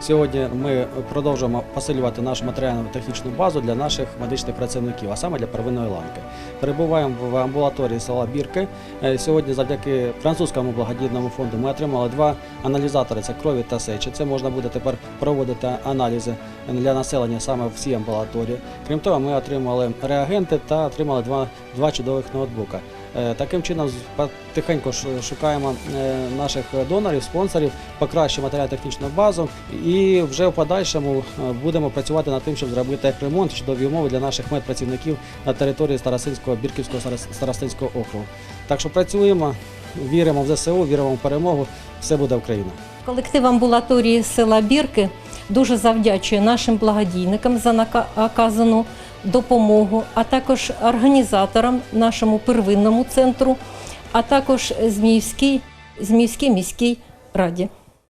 Сьогодні ми продовжуємо посилювати нашу матеріально-технічну базу для наших медичних працівників, а саме для первинної ланки. Перебуваємо в амбулаторії села Бірки. Е, Сьогодні, завдяки французькому благодійному фонду, ми отримали два аналізатори це крові та сечі. Це можна буде тепер проводити аналізи для населення саме в цій амбулаторії. Крім того, ми отримали реагенти та отримали два, два чудових ноутбука. Е, Таким чином, ш- шукаємо е, наших донорів, спонсорів, покращимо матеріально-технічну базу і вже в подальшому е, будемо працювати над тим, щоб зробити ремонт чудові умови для наших медпрацівників на території Старосинського Бірківського Старос- Старостинського округу. Так що працюємо, віримо в ЗСУ, віримо в перемогу. Все буде Україна. Колектив амбулаторії села Бірки дуже завдячує нашим благодійникам за нака- оказану допомогу, а також організаторам нашому первинному центру, а також Зміївській, Зміївській міській раді.